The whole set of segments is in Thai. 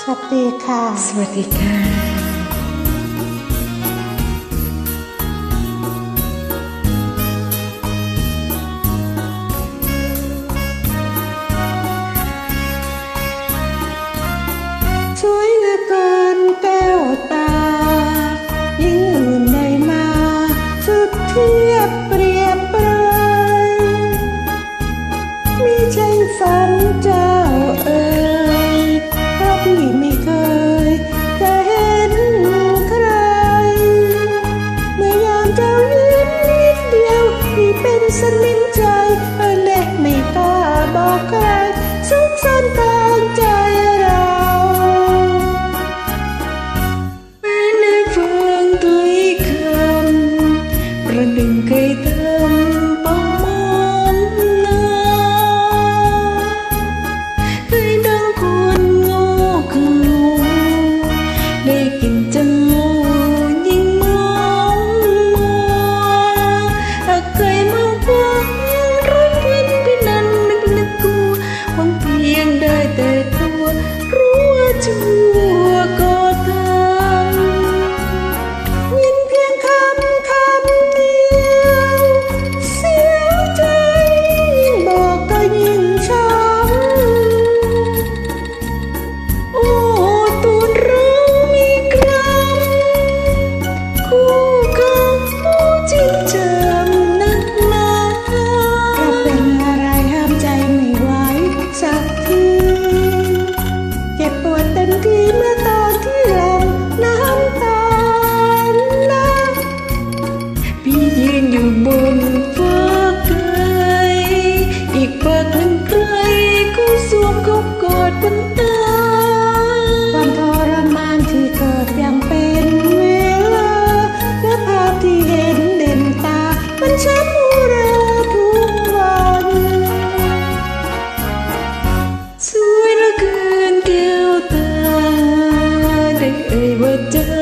สวัสดีค่ะ สวัสดีค่ะ สวยเหลือเกินแก้วตา ยิ่งอื่นใดมาสุดเทียบเปรียบเปรยมิใช่ฝันเจ้าเอ่ยเพี่ไม่เคยจะเห็นใคร เมื่อยามเจ้ายิ้มนิดเดียวพี่เป็นสนิมใจเออเล็กไม่กล้าบอกใครสุขสันตามใจเราไม่ได้ฟังถ้อยคำประหนึ่งเคย สว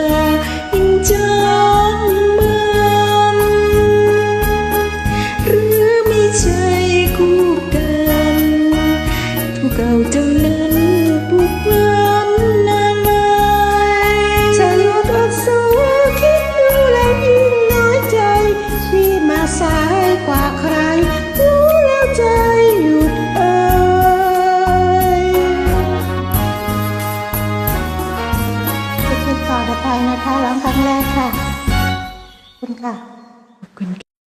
นะคะร้องครั้งแรกค่ะ ขอบคุณค่ะ ขอบคุณ